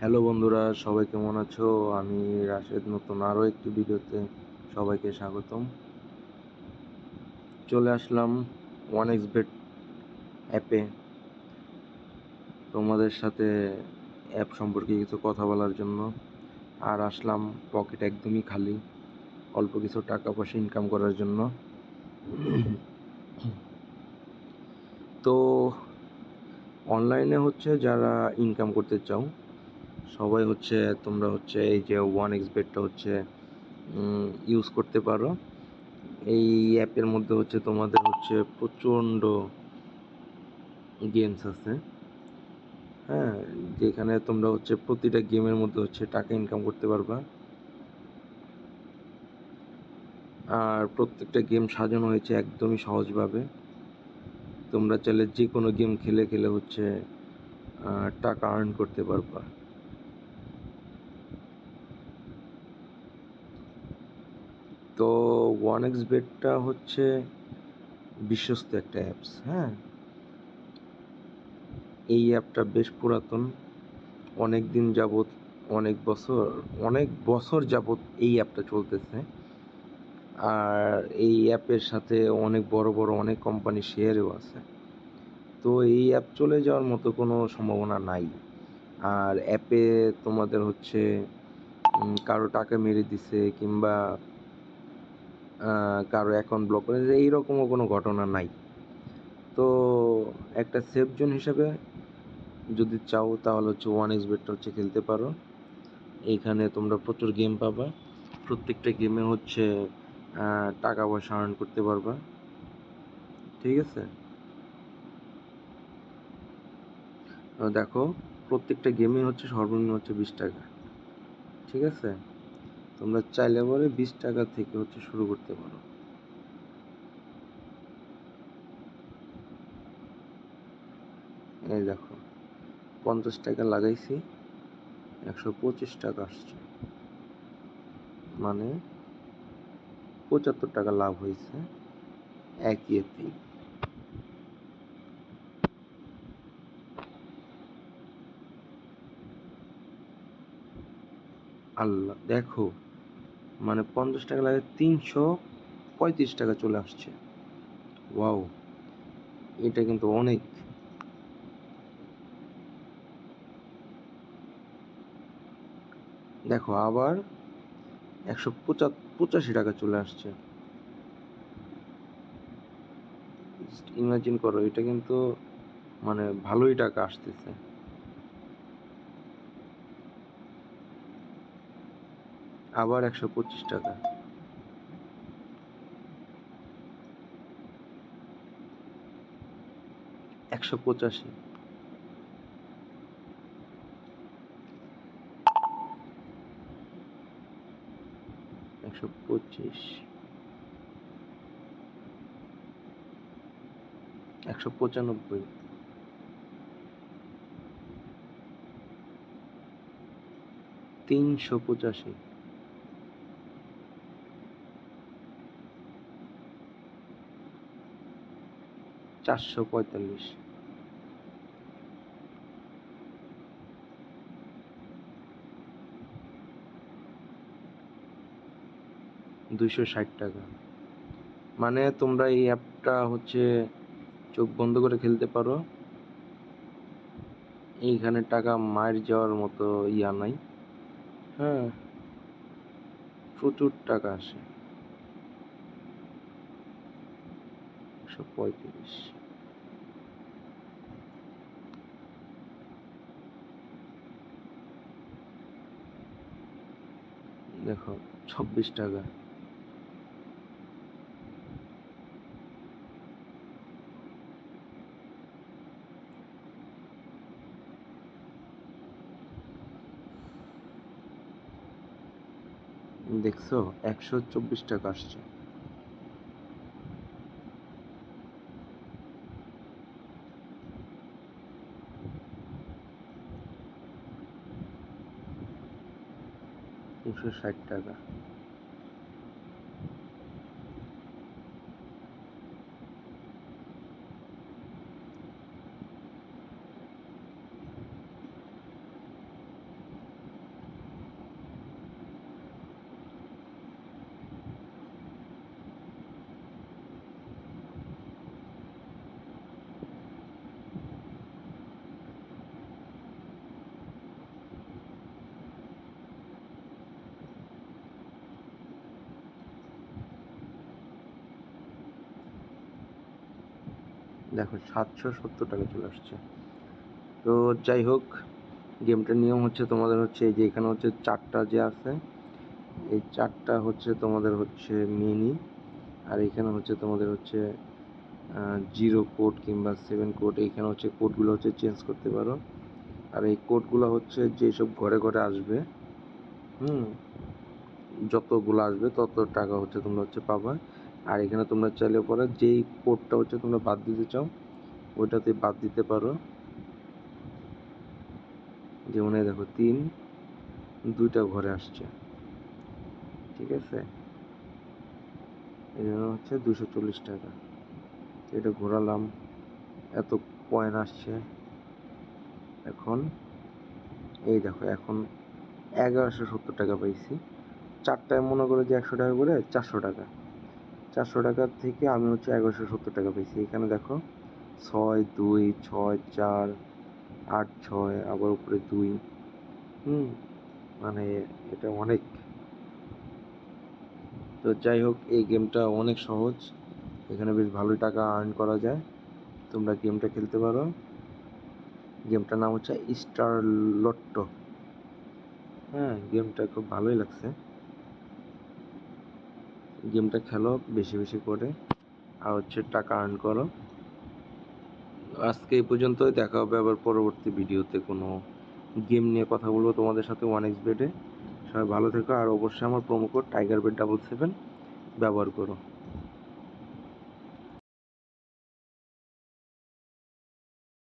Hello বন্ধুরা, সবাই কেমন আছো? আমি রাশেদ, নতুন আরও একটি ভিডিওতে সবাইকে স্বাগতম। চলে আসলাম ওয়ান এক্স বেট অ্যাপে তোমাদের সাথে অ্যাপ সম্পর্কে কিছু কথা বলার জন্য। আর আসলাম পকেট একদমই খালি, অল্প কিছু টাকা পয়সা ইনকাম করার জন্য। তো অনলাইনে হচ্ছে যারা ইনকাম করতে চাও সবাই হচ্ছে, তোমরা হচ্ছে এই যে ওয়ান এক্স বেডটা হচ্ছে ইউজ করতে পারো। এই অ্যাপের মধ্যে হচ্ছে তোমাদের হচ্ছে প্রচণ্ড গেমস আছে। হ্যাঁ যেখানে তোমরা হচ্ছে প্রতিটা গেমের মধ্যে হচ্ছে টাকা ইনকাম করতে পারবা। আর প্রত্যেকটা গেম সাজানো হয়েছে একদমই সহজভাবে। তোমরা চাইলে যে কোনো গেম খেলে খেলে হচ্ছে টাকা আর্ন করতে পারবা। তো ওয়ান এক্স বেডটা হচ্ছে বিশ্বস্ত একটা অ্যাপস হ্যাঁ? এই অ্যাপটা বেশ পুরাতন। অনেক দিন যাবৎ, অনেক বছর অনেক বছর যাবৎ এই অ্যাপটা চলতেছে। আর এই অ্যাপের সাথে অনেক বড় বড়, অনেক কোম্পানি শেয়ারও আছে। তো এই অ্যাপ চলে যাওয়ার মতো কোনো সম্ভাবনা নাই। আর অ্যাপে তোমাদের হচ্ছে কারও টাকা মেরে দিছে কিংবা কারও অ্যাকাউন্ট ব্লক করে এইরকমও কোনো ঘটনা নাই। তো একটা সেফ জোন হিসাবে যদি চাও তাহলে হচ্ছে ওয়ান এক্স বেটটা হচ্ছে খেলতে পারো। এইখানে তোমরা প্রচুর গেম পাবা। প্রত্যেকটা গেমে হচ্ছে টাকা পয়সা আর্ন করতে পারবা। ঠিক আছে? দেখো, প্রত্যেকটা গেমে হচ্ছে সর্বনিম্ন হচ্ছে বিশ টাকা। ঠিক আছে? তোমরা চাইলে পরে বিশ টাকা থেকে হচ্ছে শুরু করতে পারো। এই দেখো, পঞ্চাশ টাকা লাগাইছি, একশো পঁচিশ টাকা আসছে। মানে পঁচাত্তর টাকা লাভ হয়েছে একই এতেই আল্লাহ, দেখো। মানে পঞ্চাশ টাকা লাগে তিনশো পঁয়ত্রিশ টাকা চলে আসছে। ওয়াও, এটা কিন্তু অনেক। দেখো আবার একশো পঁচাশি টাকা চলে আসছে। ইমাজিন করো, এটা কিন্তু মানে ভালোই টাকা আসতেছে। আবার একশো পঁচিশ টাকা। একশো পঁচাশি। একশো পঁচিশ। একশো পঁচানব্বই। তিনশো পঁচাশি। চারশো পঁয়তাল্লিশ। দুইশো ষাট টাকা। মানে তোমরা এই অ্যাপটা হচ্ছে চোখ বন্ধ করে খেলতে পারো। এইখানে টাকা মার যাওয়ার মতো ইয়া নাই। হ্যাঁ প্রচুর টাকা আসে। একশো পঁয়ত্রিশ। দেখো ছাব্বিশ টাকা। দেখছ একশো চব্বিশ টাকা আসছে। তিনশো ষাট টাকা। দেখো, সাতশো সত্তর টাকা চলে আসছে। তো যাই হোক, গেমটার নিয়ম হচ্ছে তোমাদের হচ্ছে এই যে এখানে হচ্ছে চারটা যে আছে, এই চারটা হচ্ছে তোমাদের হচ্ছে মিনি আর এখানে হচ্ছে তোমাদের হচ্ছে জিরো কোড কিংবা সেভেন কোড এইখানে হচ্ছে কোডগুলো হচ্ছে চেঞ্জ করতে পারো। আর এই কোডগুলো হচ্ছে যেসব ঘরে ঘরে আসবে, হুম, যতগুলো আসবে তত টাকা হচ্ছে তোমরা হচ্ছে পাবা। আর এখানে তোমরা চাইলে পরে যেই কোডটা হচ্ছে তোমরা বাদ দিতে চাও, ওইটাতে বাদ দিতে পারো। যেমন দেখো, তিন, দুইটা ঘরে আসছে। ঠিক আছে? এই জন্য হচ্ছে দুশো চল্লিশ টাকা। এটা ঘোরালাম, এত কয়েন আসছে। এখন, এই দেখো, এখন এগারোশো সত্তর টাকা পাইছি। চারটায় মনে করো যে একশো টাকা করে, চারশো টাকা। চারশো টাকার থেকে আমি হচ্ছে এগারোশো সত্তর টাকা পেয়েছি। এখানে দেখো, ছয়, দুই, ছয়, চার, আট, ছয়, আবার উপরে দুই। হুম মানে এটা অনেক। তো যাই হোক, এই গেমটা অনেক সহজ। এখানে বেশ ভালোই টাকা আর্ন করা যায়। তোমরা গেমটা খেলতে পারো। গেমটার নাম হচ্ছে স্টার লট্টো। হ্যাঁ গেমটা খুব ভালোই লাগছে। গেমটা খেলো বেশি বেশি করে। আর হচ্ছে টাকা আর্ন করো। আজকে এই পর্যন্তই, দেখা হবে আবার পরবর্তী ভিডিওতে কোনো গেম নিয়ে কথা বলব তোমাদের সাথে ওয়ান এক্স বেডে সবাই ভালো থেকো, আর অবশ্যই আমার promo code tiger bed double seven ব্যবহার করো।